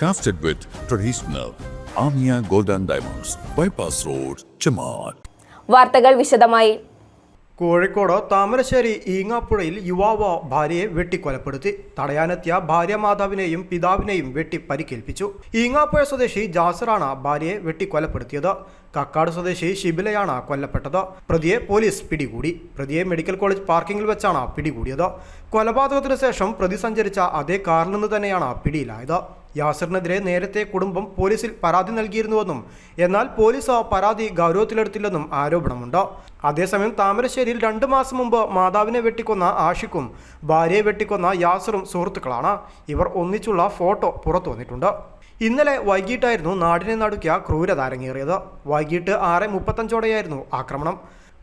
Crafted with traditional Amia Golden Diamonds, Bypass Road, Chamat. വാർത്തകൾ വിശദമായി. കോഴിക്കോട് താമരശ്ശേരി ഈങ്ങാപ്പുഴയിൽ യുവാവ് ഭാര്യയെ വെട്ടിക്കൊലപ്പെടുത്തി. തടയാനെത്തിയ ഭാര്യ മാതാവിനെയും പിതാവിനെയും വെട്ടി പരിക്കേൽപ്പിച്ചു. ഈങ്ങാപ്പുഴ സ്വദേശി ജാസറാണ് ഭാര്യയെ വെട്ടിക്കൊലപ്പെടുത്തിയത്. കക്കാട് സ്വദേശി ഷിബിലയാണ് കൊല്ലപ്പെട്ടത്. പ്രതിയെ പോലീസ് പിടികൂടി. പ്രതിയെ മെഡിക്കൽ കോളേജ് പാർക്കിംഗിൽ വെച്ചാണ് പിടികൂടിയത്. കൊലപാതകത്തിനു ശേഷം പ്രതി സഞ്ചരിച്ച അതേ കാറിൽ നിന്ന് തന്നെയാണ് പിടിയിലായത്. യാസറിനെതിരെ നേരത്തെ കുടുംബം പോലീസിൽ പരാതി നൽകിയിരുന്നുവെന്നും എന്നാൽ പോലീസ് ആ പരാതി ഗൗരവത്തിലെടുത്തില്ലെന്നും ആരോപണമുണ്ട്. അതേസമയം താമരശ്ശേരിയിൽ രണ്ട് മാസം മുമ്പ് മാതാവിനെ വെട്ടിക്കൊന്ന ആഷിക്കും ഭാര്യയെ വെട്ടിക്കൊന്ന യാസറും സുഹൃത്തുക്കളാണ്. ഇവർ ഒന്നിച്ചുള്ള ഫോട്ടോ പുറത്തു വന്നിട്ടുണ്ട്. ഇന്നലെ വൈകിട്ടായിരുന്നു നാടിനെ നടുക്കിയ ക്രൂരത അരങ്ങേറിയത് വൈകിട്ട് ആറ് മുപ്പത്തഞ്ചോടെയായിരുന്നു ആക്രമണം.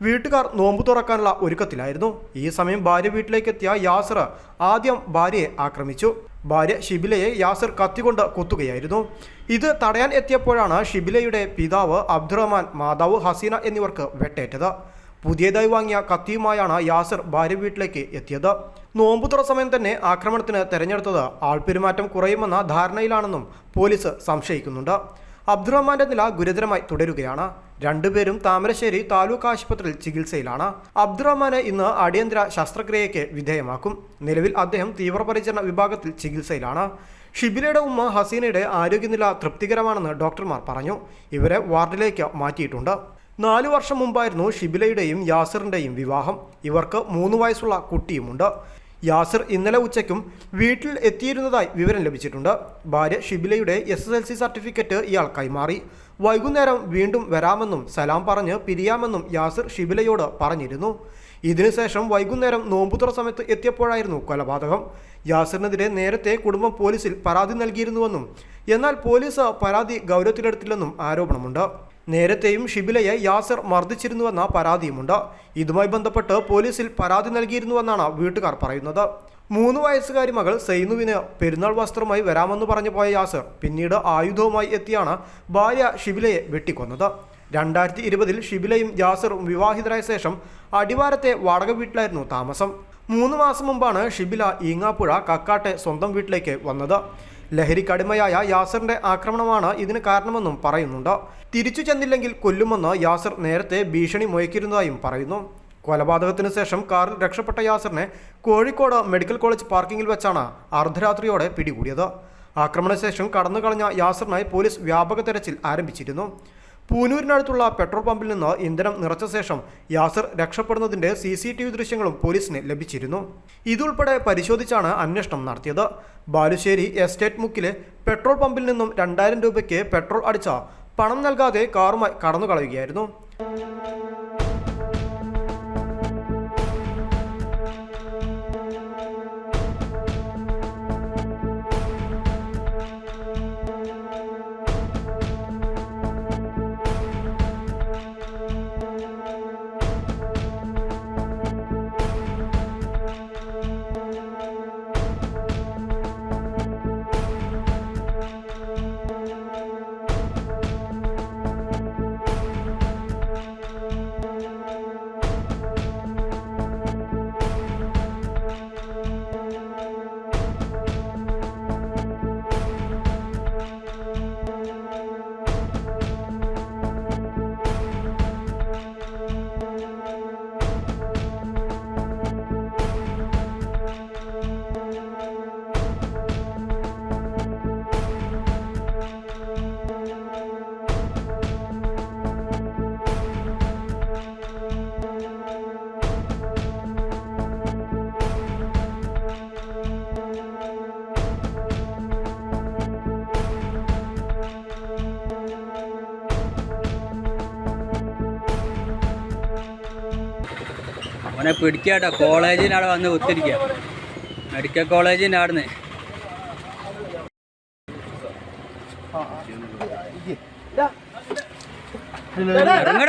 വീട്ടുകാർ നോമ്പു തുറക്കാനുള്ള ഒരുക്കത്തിലായിരുന്നു. ഈ സമയം ഭാര്യ വീട്ടിലേക്കെത്തിയ യാസർ ആദ്യം ഭാര്യയെ ആക്രമിച്ചു. ഭാര്യ ഷിബിലയെ യാസിർ കത്തികൊണ്ട് കൊത്തുകയായിരുന്നു. ഇത് തടയാൻ എത്തിയപ്പോഴാണ് ഷിബിലയുടെ പിതാവ് അബ്ദുറഹ്മാൻ മാതാവ് ഹസീന എന്നിവർക്ക് വെട്ടേറ്റത്. പുതിയതായി വാങ്ങിയ കത്തിയുമായാണ് യാസിർ ഭാര്യ വീട്ടിലേക്ക് എത്തിയത്. നോമ്പുതുറ സമയം തന്നെ ആക്രമണത്തിന് തെരഞ്ഞെടുത്തത് ആൾപെരുമാറ്റം കുറയുമെന്ന ധാരണയിലാണെന്നും പോലീസ് സംശയിക്കുന്നുണ്ട്. അബ്ദുറഹ്മാന്റെ നില ഗുരുതരമായി തുടരുകയാണ്. രണ്ടുപേരും താമരശ്ശേരി താലൂക്ക് ആശുപത്രിയിൽ ചികിത്സയിലാണ്. അബ്ദുറഹ്മാനെ ഇന്ന് അടിയന്തര ശസ്ത്രക്രിയയ്ക്ക് വിധേയമാക്കും. നിലവിൽ അദ്ദേഹം തീവ്രപരിചരണ വിഭാഗത്തിൽ ചികിത്സയിലാണ്. ഷിബിലയുടെ ഉമ്മ ഹസീനയുടെ ആരോഗ്യനില തൃപ്തികരമാണെന്ന് ഡോക്ടർമാർ പറഞ്ഞു. ഇവരെ വാർഡിലേക്ക് മാറ്റിയിട്ടുണ്ട്. നാലു വർഷം മുമ്പായിരുന്നു ഷിബിലയുടെയും യാസിറിന്റെയും വിവാഹം. ഇവർക്ക് മൂന്ന് വയസ്സുള്ള കുട്ടിയുമുണ്ട്. യാസിർ ഇന്നലെ ഉച്ചയ്ക്കും വീട്ടിൽ എത്തിയിരുന്നതായി വിവരം ലഭിച്ചിട്ടുണ്ട്. ഭാര്യ ഷിബിലയുടെ എസ് സർട്ടിഫിക്കറ്റ് ഇയാൾ കൈമാറി. വൈകുന്നേരം വീണ്ടും വരാമെന്നും സലാം പറഞ്ഞ് പിരിയാമെന്നും യാസിർ ഷിബിലയോട് പറഞ്ഞിരുന്നു. ഇതിനുശേഷം വൈകുന്നേരം നോമ്പുതുറ സമയത്ത് എത്തിയപ്പോഴായിരുന്നു കൊലപാതകം. യാസിറിനെതിരെ നേരത്തെ കുടുംബം പോലീസിൽ പരാതി നൽകിയിരുന്നുവെന്നും എന്നാൽ പോലീസ് പരാതി ഗൗരവത്തിലെടുത്തില്ലെന്നും ആരോപണമുണ്ട്. നേരത്തെയും ഷിബിലയെ യാസിർ മർദ്ദിച്ചിരുന്നുവെന്ന പരാതിയുമുണ്ട്. ഇതുമായി ബന്ധപ്പെട്ട് പോലീസിൽ പരാതി നൽകിയിരുന്നുവെന്നാണ് വീട്ടുകാർ പറയുന്നത്. മൂന്ന് വയസ്സുകാരി മകൾ സൈനുവിന് പെരുന്നാൾ വസ്ത്രമായി വരാമെന്ന് പറഞ്ഞു പോയ യാസർ പിന്നീട് ആയുധവുമായി എത്തിയാണ് ഭാര്യ ഷിബിലയെ വെട്ടിക്കൊന്നത്. രണ്ടായിരത്തി ഇരുപതിൽ ഷിബിലയും യാസറും വിവാഹിതരായ ശേഷം അടിവാരത്തെ വാടക വീട്ടിലായിരുന്നു താമസം. മൂന്ന് മാസം മുമ്പാണ് ഷിബില ഈങ്ങാപ്പുഴ കക്കാട്ടെ സ്വന്തം വീട്ടിലേക്ക് വന്നത്. ലഹരിക്കടിമയായ യാസറിന്റെ ആക്രമണമാണ് ഇതിന് കാരണമെന്നും പറയുന്നുണ്ട്. തിരിച്ചു ചെന്നില്ലെങ്കിൽ കൊല്ലുമെന്ന് യാസർ നേരത്തെ ഭീഷണി മുയക്കിരുന്നതായും പറയുന്നു. കൊലപാതകത്തിന് ശേഷം കാറിൽ രക്ഷപ്പെട്ട യാസറിനെ കോഴിക്കോട് മെഡിക്കൽ കോളേജ് പാർക്കിംഗിൽ വെച്ചാണ് അർദ്ധരാത്രിയോടെ പിടികൂടിയത്. ആക്രമണശേഷം കടന്നു കളഞ്ഞ യാസറിനായി പോലീസ് വ്യാപക തെരച്ചിൽ ആരംഭിച്ചിരുന്നു. പൂനൂരിനടുത്തുള്ള പെട്രോൾ പമ്പിൽ നിന്ന് ഇന്ധനം നിറച്ച ശേഷം യാസർ രക്ഷപ്പെടുന്നതിന്റെ സി സി ടി വി ദൃശ്യങ്ങളും പോലീസിന് ലഭിച്ചിരുന്നു. ഇതുൾപ്പെടെ പരിശോധിച്ചാണ് അന്വേഷണം നടത്തിയത്. ബാലുശ്ശേരി എസ്റ്റേറ്റ് മുക്കിലെ പെട്രോൾ പമ്പിൽ നിന്നും രണ്ടായിരം രൂപയ്ക്ക് പെട്രോൾ അടിച്ച പണം നൽകാതെ കാറുമായി കടന്നു കളയുകയായിരുന്നു അവനെ പിടിക്കാട്ടോ. കോളേജിന്റെ അവിടെ വന്ന് കുത്തിരിക്കുക മെഡിക്കൽ കോളേജിന്റെ അവിടെ നിന്ന്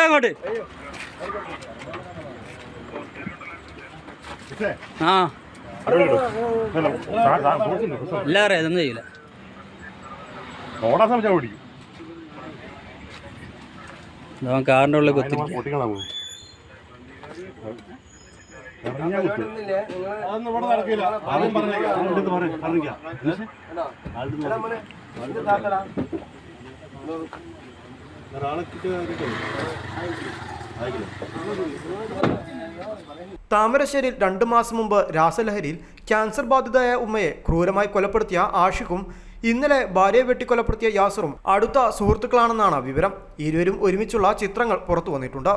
അങ്ങോട്ട്. ആ. ഇല്ല അറിയാം. ഇതൊന്നും ചെയ്യില്ല. ഓടാൻ ശ്രമിച്ചാൽ ഓടിക്കും. കാറിന്റെ ഉള്ളിൽ കുത്തിരിക്കുക താമരശ്ശേരിയിൽ രണ്ടു മാസം മുമ്പ് രാസലഹരിയിൽ ക്യാൻസർ ബാധിതയായ ഉമ്മയെ ക്രൂരമായി കൊലപ്പെടുത്തിയ ആഷിഖും ഇന്നലെ ഭാര്യയെ വെട്ടിക്കൊലപ്പെടുത്തിയ യാസറും അടുത്ത സുഹൃത്തുക്കളാണെന്നാണ് വിവരം. ഇരുവരും ഒരുമിച്ചുള്ള ചിത്രങ്ങൾ പുറത്തു വന്നിട്ടുണ്ട്.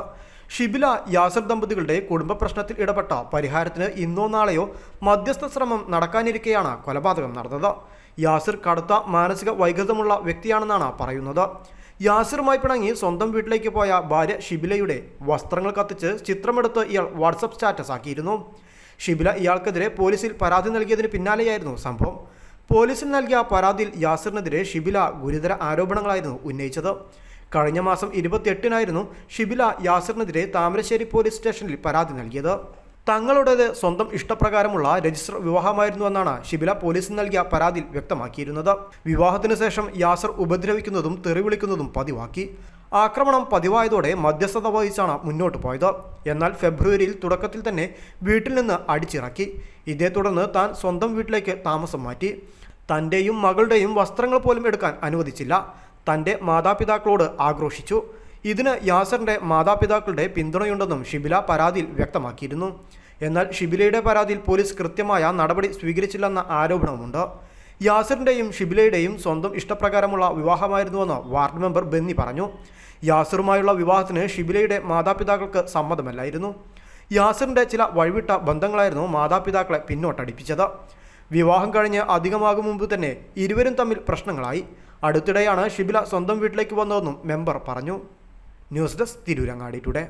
ഷിബില യാസർ ദമ്പതികളുടെ കുടുംബ പ്രശ്നത്തിൽ ഇടപെട്ട പരിഹാരത്തിന് ഇന്നോ നാളെയോ മധ്യസ്ഥ ശ്രമം നടക്കാനിരിക്കെയാണ് കൊലപാതകം നടന്നത്. യാസിർ കടുത്ത മാനസിക വൈകൃതമുള്ള വ്യക്തിയാണെന്നാണ് പറയുന്നത്. യാസിറുമായി പിണങ്ങി സ്വന്തം വീട്ടിലേക്ക് പോയ ഭാര്യ ഷിബിലയുടെ വസ്ത്രങ്ങൾ കത്തിച്ച് ചിത്രമെടുത്ത് ഇയാൾ വാട്സപ്പ് സ്റ്റാറ്റസ് ആക്കിയിരുന്നു. ഷിബില ഇയാൾക്കെതിരെ പോലീസിൽ പരാതി നൽകിയതിന് പിന്നാലെയായിരുന്നു സംഭവം. പോലീസിൽ നൽകിയ പരാതിയിൽ യാസിറിനെതിരെ ഷിബില ഗുരുതര ആരോപണങ്ങളായിരുന്നു ഉന്നയിച്ചത്. കഴിഞ്ഞ മാസം ഇരുപത്തിയെട്ടിനായിരുന്നു ഷിബില യാസിറിനെതിരെ താമരശ്ശേരി പോലീസ് സ്റ്റേഷനിൽ പരാതി നൽകിയത്. തങ്ങളുടേത് സ്വന്തം ഇഷ്ടപ്രകാരമുള്ള രജിസ്റ്റർ വിവാഹമായിരുന്നുവെന്നാണ് ഷിബില പോലീസിന് നൽകിയ പരാതിയിൽ വ്യക്തമാക്കിയിരുന്നത്. വിവാഹത്തിന് ശേഷം യാസർ ഉപദ്രവിക്കുന്നതും തെറിവിളിക്കുന്നതും പതിവാക്കി. ആക്രമണം പതിവായതോടെ മധ്യസ്ഥത വഹിച്ചാണ് മുന്നോട്ട് പോയത്. എന്നാൽ ഫെബ്രുവരിയിൽ തുടക്കത്തിൽ തന്നെ വീട്ടിൽ നിന്ന് അടിച്ചിറക്കി. ഇതേ തുടർന്ന് താൻ സ്വന്തം വീട്ടിലേക്ക് താമസം മാറ്റി. തന്റെയും മകളുടെയും വസ്ത്രങ്ങൾ പോലും എടുക്കാൻ അനുവദിച്ചില്ല. തന്റെ മാതാപിതാക്കളോട് ആക്രോശിച്ചു ഇതിന് യാസറിന്റെ മാതാപിതാക്കളുടെ പിന്തുണയുണ്ടെന്നും ഷിബില പരാതിയിൽ വ്യക്തമാക്കിയിരുന്നു. എന്നാൽ ഷിബിലയുടെ പരാതിയിൽ പോലീസ് കൃത്യമായ നടപടി സ്വീകരിച്ചില്ലെന്ന ആരോപണവുമുണ്ട്. യാസറിന്റെയും ഷിബിലയുടെയും സ്വന്തം ഇഷ്ടപ്രകാരമുള്ള വിവാഹമായിരുന്നുവെന്ന് വാർഡ് മെമ്പർ ബെന്നി പറഞ്ഞു. യാസറുമായുള്ള വിവാഹത്തിന് ഷിബിലയുടെ മാതാപിതാക്കൾക്ക് സമ്മതമല്ലായിരുന്നു. യാസറിന്റെ ചില വഴിവിട്ട ബന്ധങ്ങളായിരുന്നു മാതാപിതാക്കളെ പിന്നോട്ടടിപ്പിച്ചത്. വിവാഹം കഴിഞ്ഞ് അധികമാകും മുമ്പ് തന്നെ ഇരുവരും തമ്മിൽ പ്രശ്നങ്ങളായി. അടുത്തിടെയാണ് ഷിബില സ്വന്തം വീട്ടിലേക്ക് വന്നതെന്നും മെമ്പർ പറഞ്ഞു. News desk Tirurangadi today.